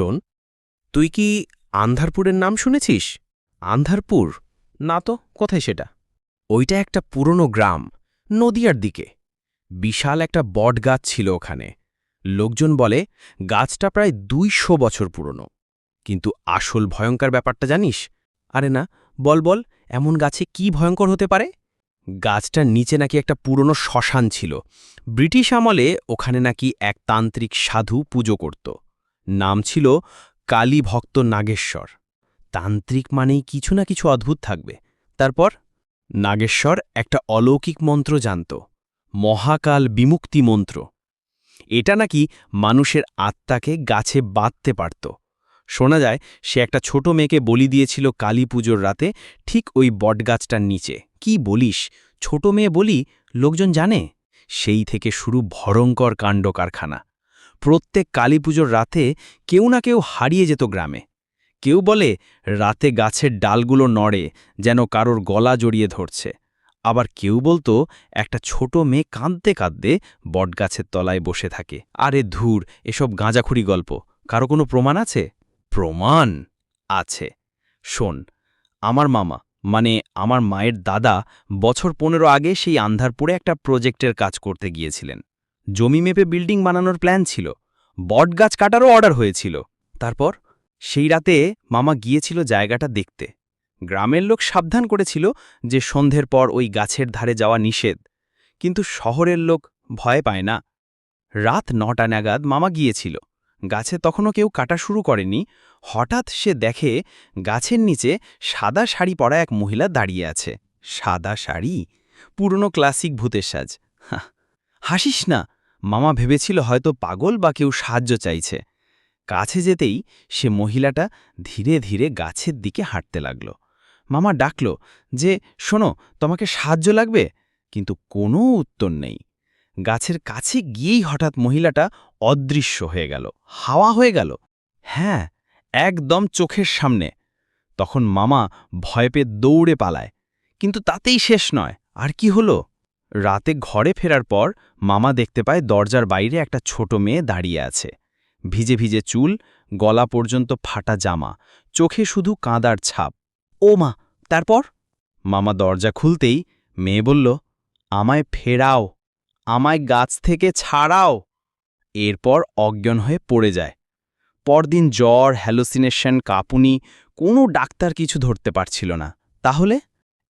শোন, তুই কি আন্ধারপুরের নাম শুনেছিস? আন্ধারপুর? না তো, কোথায় সেটা? ওইটা একটা পুরনো গ্রাম, নদিয়ার দিকে। বিশাল একটা বট গাছ ছিল ওখানে। লোকজন বলে, গাছটা প্রায় দুইশো বছর পুরনো। কিন্তু আসল ভয়ঙ্কর ব্যাপারটা জানিস? আরে না, বল বল, এমন গাছে কি ভয়ঙ্কর হতে পারে? গাছটার নিচে নাকি একটা পুরনো শ্মশান ছিল। ব্রিটিশ আমলে ওখানে নাকি এক তান্ত্রিক সাধু পুজো করত। নাম ছিল কালী ভক্ত নাগেশ্বর। তান্ত্রিক মানেই কিছু না কিছু অদ্ভুত থাকবে। তারপর? নাগেশ্বর একটা অলৌকিক মন্ত্র জানত, মহাকাল বিমুক্তি মন্ত্র। এটা নাকি মানুষের আত্মাকে গাছে বাঁধতে পারত। শোনা যায়, সে একটা ছোট মেয়েকে বলি দিয়েছিল কালী পুজোর রাতে ঠিক ওই বটগাছটার নিচে। কি বলিস? ছোট মেয়ে বলি? লোকজন জানে? সেই থেকে শুরু ভয়ঙ্কর কাণ্ড কারখানা প্রত্যেক কালী পুজোর রাতে কেউ না কেউ হারিয়ে যেত গ্রামে। কেউ বলে, রাতে গাছের ডালগুলো নড়ে, যেন কারোর গলা জড়িয়ে ধরছে। আবার কেউ বলতো, একটা ছোট মেয়ে কাঁদতে কাঁদতে বটগাছের তলায় বসে থাকে। আরে ধুর, এসব গাঁজাখুরি গল্প। কারও কোনো প্রমাণ আছে? প্রমাণ আছে। শোন, আমার মামা মানে আমার মায়ের দাদা, বছর পনেরো আগে সেই আন্ধারপুরে একটা প্রজেক্টের কাজ করতে গিয়েছিলেন। জমি মেপে বিল্ডিং বানানোর প্ল্যান ছিল। বটগাছ কাটারও অর্ডার হয়েছিল। তারপর সেই রাতে মামা গিয়েছিল জায়গাটা দেখতে। গ্রামের লোক সাবধান করেছিল যে সন্ধ্যের পর ওই গাছের ধারে যাওয়া নিষেধ। কিন্তু শহরের লোক ভয় পায় না। রাত নটা নাগাদ মামা গিয়েছিল। গাছে তখনও কেউ কাটা শুরু করেনি। হঠাৎ সে দেখে গাছের নিচে সাদা শাড়ি পরা এক মহিলা দাঁড়িয়ে আছে। সাদা শাড়ি? পুরনো ক্লাসিক ভূতের সাজ। হাহ, হাসিস না, মামা ভেবেছিল হয়তো পাগল বা কেউ সাহায্য চাইছে। কাছে যেতেই সে মহিলাটা ধীরে ধীরে গাছের দিকে হাঁটতে লাগল। মামা ডাকল যে, শোনো, তোমাকে সাহায্য লাগবে? কিন্তু কোনো উত্তর নেই। গাছের কাছে গিয়েই হঠাৎ মহিলাটা অদৃশ্য হয়ে গেল, হাওয়া হয়ে গেল। হ্যাঁ একদম চোখের সামনে। তখন মামা ভয় পেয়ে দৌড়ে পালায়। কিন্তু তাতেই শেষ নয়, আর কি হলো? রাতে ঘরে ফেরার পর মামা দেখতে পায় দরজার বাইরে একটা ছোট মেয়ে দাঁড়িয়ে আছে। ভিজে ভিজে চুল, গলা পর্যন্ত ফাটা জামা, চোখে শুধু কাঁদার ছাপ। ও মা, তারপর? মামা দরজা খুলতেই মেয়ে বলল, আমায় ফেরাও, আমায় গাছ থেকে ছাড়াও। এরপর অজ্ঞান হয়ে পড়ে যায়। পরদিন জ্বর, হ্যালোসিনেশন, কাঁপুনি, কোনো ডাক্তার কিছু ধরতে পারছিল না। তাহলে?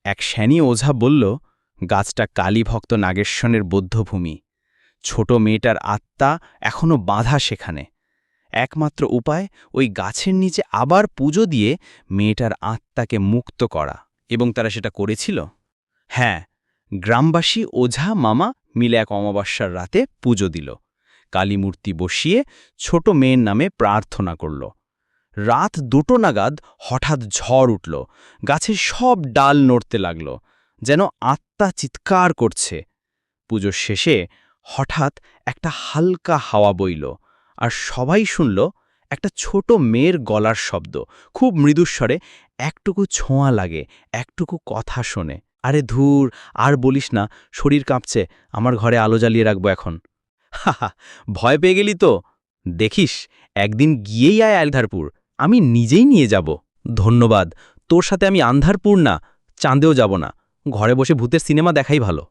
এক শ্যানী ওঝা বলল গাছটা কালীভক্ত নাগেশ্বরের বৌদ্ধভূমি। ছোট মেয়েটার আত্মা এখনও বাঁধা সেখানে। একমাত্র উপায়, ওই গাছের নিচে আবার পুজো দিয়ে মেয়েটার আত্মাকে মুক্ত করা। এবং তারা সেটা করেছিল? হ্যাঁ গ্রামবাসী ওঝা মামা মিলে এক অমাবস্যার রাতে পুজো দিল। কালীমূর্তি বসিয়ে ছোট মেয়ের নামে প্রার্থনা করল। রাত দুটো নাগাদ হঠাৎ ঝড় উঠল। গাছের সব ডাল নড়তে লাগল। যেন আত্মা চিৎকার করছে। পুজোর শেষে হঠাৎ একটা হালকা হাওয়া বইল আর সবাই শুনল একটা ছোট মেয়ের গলার শব্দ। খুব মৃদুস্বরে একটুকু ছোঁয়া লাগে, একটুকু কথা শোনে। আরে ধুর, আর বলিস না, শরীর কাঁপছে, আমার ঘরে আলো জ্বালিয়ে রাখব এখন। হাহা ভয় পেয়ে গেলি তো। দেখিস, একদিন গিয়েই আয় আলধারপুর, আমি নিজেই নিয়ে যাব। ধন্যবাদ, তোর সাথে আমি আন্ধারপুর না, চাঁদেও যাব না। ঘরে বসে ভূতের সিনেমা দেখাই ভালো।